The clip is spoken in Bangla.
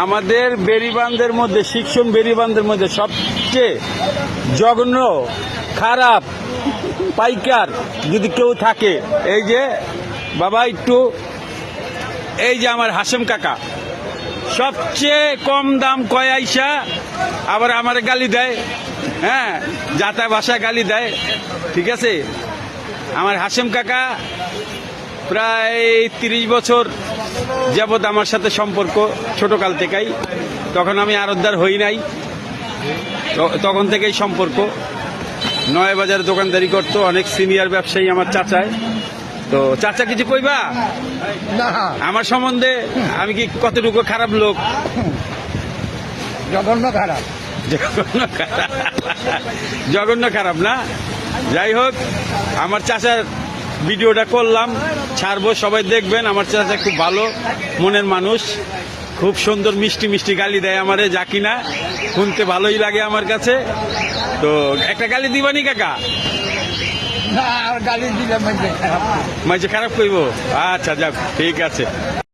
আমাদের বেরিবান্ধের মধ্যে, শিক্ষণ বেরিবান্ধের মধ্যে সবচেয়ে জঘন্য, খারাপ পাইকার যদি কেউ থাকে, এই যে বাবা একটু, এই যে আমার হাসেম কাকা, সবচেয়ে কম দাম কয় আইসা, আবার আমার গালি দেয় হ্যাঁ যাতা ভাষা গালি দেয়, ঠিক আছে? আমার হাসেম কাকা প্রায় তিরিশ বছর যাবৎ আমার সাথে সম্পর্ক ছোটকাল থেকেই। তখন আমি আরতদার হই নাই। তখন থেকেই সম্পর্ক। নয় বাজারে দোকানদারি করতো অনেক সিনিয়র ব্যবসায়ী আমার চাচায়। তো চাচা কিছু কইবা? আমার সম্বন্ধে আমি কি কতটুকু খারাপ লোক? জঘন্য খারাপ। জঘন্য খারাপ। জঘন্য খারাপ না? যাই হোক আমার চাচার ভিডিওটা করলাম ছাড়বো সবাই দেখবেন আমার চাচা খুব ভালো মনের মানুষ। খুব সুন্দর মিষ্টি মিষ্টি গালি দেয় আমারে যা কিনা শুনতে ভালোই লাগে আমার কাছে। তো একটা গালি দিবানি কাকা? মাঝে খারাপ করব? আচ্ছা যাক ঠিক আছে।